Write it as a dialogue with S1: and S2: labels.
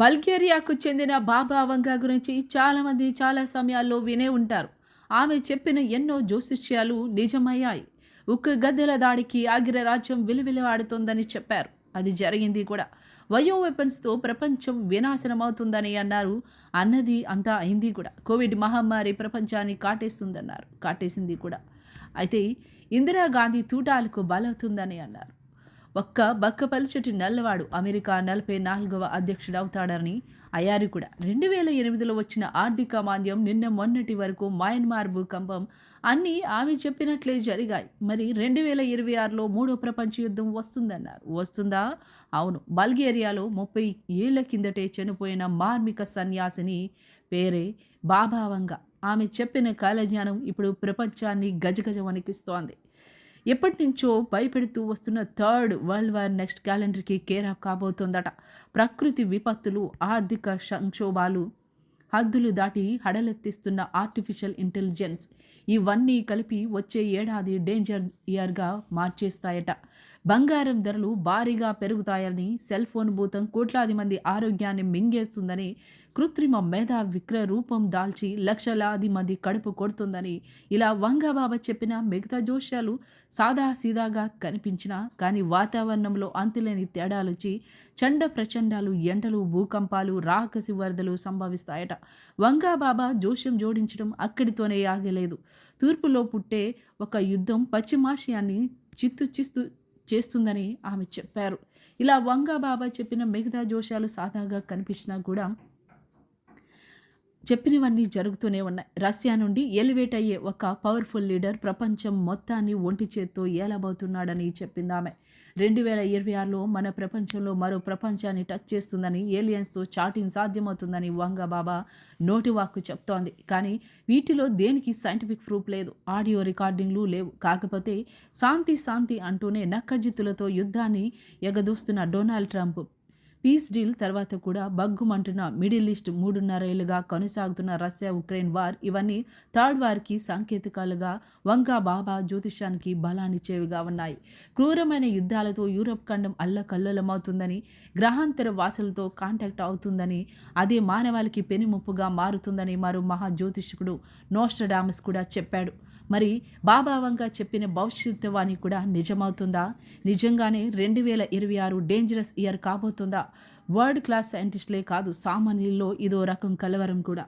S1: బల్గేరియాకు చెందిన బాబా వంగా గురించి చాలామంది చాలా సమయాల్లో వినే ఉంటారు. ఆమె చెప్పిన ఎన్నో జ్యోతిష్యాలు నిజమయ్యాయి. ఉక్కు గద్దెల దాడికి అగ్రరాజ్యం విలువిలవాడుతోందని చెప్పారు. అది జరిగింది కూడా. వయో వెపన్స్తో ప్రపంచం వినాశనమవుతుందని అన్నారు. అన్నది అంతా అయింది కూడా. కోవిడ్ మహమ్మారి ప్రపంచాన్ని కాటేస్తుందన్నారు. కాటేసింది కూడా. అయితే ఇందిరాగాంధీ తూటాలకు బలవుతుందని అన్నారు. ఒక్క బక్కపల్చటి నల్లవాడు అమెరికా నలభై నాలుగవ అధ్యక్షుడు అవుతాడని అయ్యారు కూడా. రెండు వేల ఎనిమిదిలో వచ్చిన ఆర్థిక మాంద్యం నిన్న మొన్నటి వరకు మయన్మార్ భూకంపం అన్నీ ఆమె చెప్పినట్లే జరిగాయి. మరి రెండు వేల ఇరవై ఆరులో మూడో ప్రపంచ యుద్ధం వస్తుందన్నారు. వస్తుందా? అవును. బల్గేరియాలో ముప్పై ఏళ్ళ కిందటే చనిపోయిన మార్మిక సన్యాసిని పేరే బాబావంగా ఆమె చెప్పిన కాలజ్ఞానం ఇప్పుడు ప్రపంచాన్ని గజగజ వణికిస్తోంది ఎప్పటి నుంచో భయపెడుతూ వస్తున్న థర్డ్ వరల్డ్ వార్ నెక్స్ట్ క్యాలెండర్కి కేరా కాబోతోందట. ప్రకృతి విపత్తులు ఆర్థిక సంక్షోభాలు హద్దులు దాటి హడలెత్తిస్తున్న ఆర్టిఫిషియల్ ఇంటెలిజెన్స్ ఇవన్నీ కలిపి వచ్చే ఏడాది డేంజర్ ఇయర్గా మార్చేస్తాయట. బంగారం ధరలు భారీగా పెరుగుతాయని సెల్ ఫోన్ భూతం కోట్లాది మంది ఆరోగ్యాన్ని మింగేస్తుందని కృత్రిమ మేధా విక్ర రూపం దాల్చి లక్షలాది మంది కడుపు కొడుతుందని ఇలా వంగబాబా చెప్పిన మిగతా జోష్యాలు సాదా సీదాగా కనిపించినా కానీ వాతావరణంలో అంతులేని తేడాలొచ్చి చండ ప్రచండాలు ఎండలు భూకంపాలు రాకసి వరదలు సంభవిస్తాయట. వంగాబాబా జోష్యం జోడించడం అక్కడితోనే ఆగలేదు. తూర్పులో పుట్టే ఒక యుద్ధం పశ్చిమాషియాన్ని చిత్తు చిస్తు చేస్తుందని ఆమె చెప్పారు. ఇలా వంగాబాబా చెప్పిన మిగతా జోషాలు సాదాగా కనిపించినా కూడా చెప్పినవన్నీ జరుగుతూనే ఉన్నాయి. రష్యా నుండి ఎలివేట్ అయ్యే ఒక పవర్ఫుల్ లీడర్ ప్రపంచం మొత్తాన్ని ఒంటి చేత్తో ఏలబోతున్నాడని చెప్పింది ఆమె. రెండు వేల ఇరవై ఆరులో మన ప్రపంచంలో మరో ప్రపంచాన్ని టచ్ చేస్తుందని ఏలియన్స్తో చాటింగ్ సాధ్యమవుతుందని వంగబాబా నోటివాక్కు చెప్తోంది. కానీ వీటిలో దేనికి సైంటిఫిక్ ప్రూఫ్ లేదు? ఆడియో రికార్డింగ్లు లేవు. కాకపోతే శాంతి శాంతి అంటూనే నక్కజిత్తులతో యుద్ధాన్ని ఎగదూస్తున్న డొనాల్డ్ ట్రంప్ పీస్ డీల్ తర్వాత కూడా బగ్గుమంటున్న మిడిల్ ఈస్ట్ మూడున్నరేళ్ళుగా కొనసాగుతున్న రష్యా ఉక్రెయిన్ వార్ ఇవన్నీ థర్డ్ వార్కి సాంకేతికాలుగా వంకా బాబా జ్యోతిష్యానికి బలాన్నిచ్చేవిగా ఉన్నాయి. క్రూరమైన యుద్ధాలతో యూరప్ ఖండం అల్లకల్లోలమవుతుందని గ్రహాంతర వాసులతో కాంటాక్ట్ అవుతుందని అదే మానవాళికి పెనుముప్పుగా మారుతుందని మరో మహా జ్యోతిష్కుడు నోస్టడామస్ కూడా చెప్పాడు. మరి బాబా వంక చెప్పిన భవిష్యత్తు వాణి కూడా నిజమవుతుందా? నిజంగానే రెండు వేల ఇరవై ఆరు డేంజరస్ ఇయర్ కాబోతుందా? వరల్డ్ క్లాస్ సైంటిస్టులే కాదు సామాన్యుల్లో ఇదో రకం కలవరం కూడా.